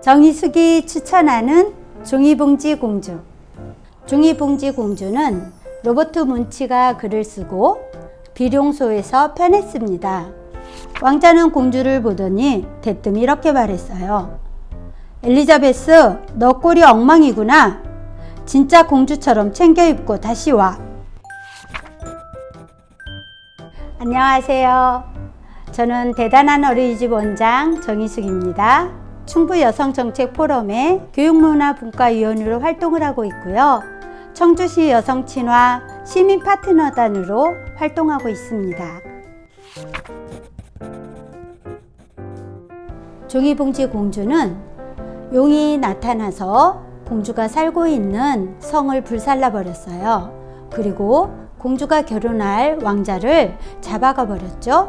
정희숙이 추천하는 종이봉지 공주. 종이봉지 공주는 로버트 문치가 글을 쓰고 비룡소에서 편했습니다. 왕자는 공주를 보더니 대뜸 이렇게 말했어요. 엘리자베스, 너 꼴이 엉망이구나. 진짜 공주처럼 챙겨 입고 다시 와. 안녕하세요. 저는 대단한 어린이집 원장 정희숙입니다. 충북 여성정책 포럼의 교육문화분과위원으로 활동을 하고 있고요. 청주시 여성친화 시민 파트너단으로 활동하고 있습니다. 종이봉지 공주는 용이 나타나서 공주가 살고 있는 성을 불살라 버렸어요. 그리고 공주가 결혼할 왕자를 잡아가 버렸죠.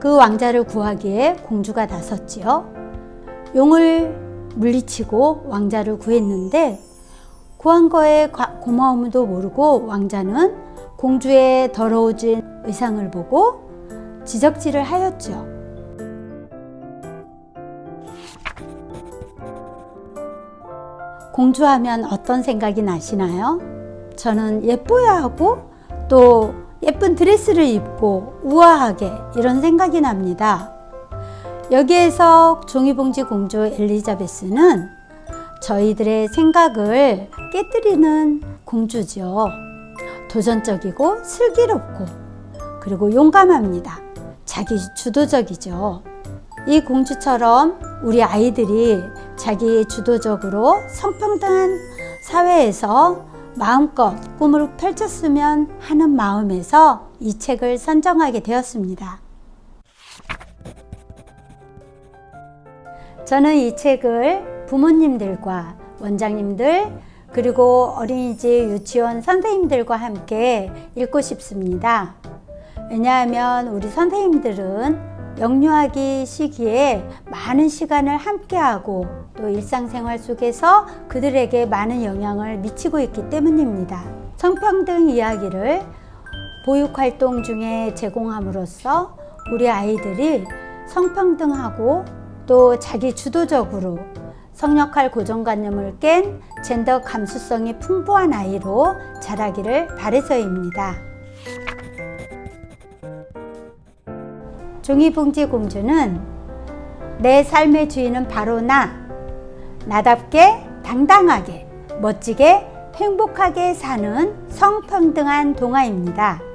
그 왕자를 구하기에 공주가 나섰지요. 용을 물리치고 왕자를 구했는데 구한 거에 과- 고마움도 모르고 왕자는 공주의 더러워진 의상을 보고 지적질을 하였죠. 공주하면 어떤 생각이 나시나요? 저는 예뻐야 하고 또 예쁜 드레스를 입고 우아하게 이런 생각이 납니다. 여기에서 종이봉지 공주 엘리자베스는 저희들의 생각을 깨뜨리는 공주죠. 도전적이고 슬기롭고 그리고 용감합니다. 자기 주도적이죠. 이 공주처럼 우리 아이들이 자기 주도적으로 성평등한 사회에서 마음껏 꿈을 펼쳤으면 하는 마음에서 이 책을 선정하게 되었습니다. 저는 이 책을 부모님들과 원장님들 그리고 어린이집 유치원 선생님들과 함께 읽고 싶습니다. 왜냐하면 우리 선생님들은 영유아기 시기에 많은 시간을 함께하고 또 일상생활 속에서 그들에게 많은 영향을 미치고 있기 때문입니다. 성평등 이야기를 보육활동 중에 제공함으로써 우리 아이들이 성평등하고 또 자기 주도적으로 성역할 고정관념을 깬 젠더 감수성이 풍부한 아이로 자라기를 바래서입니다. 종이봉지 공주는 내 삶의 주인은 바로 나. 나답게 당당하게 멋지게 행복하게 사는 성평등한 동화입니다.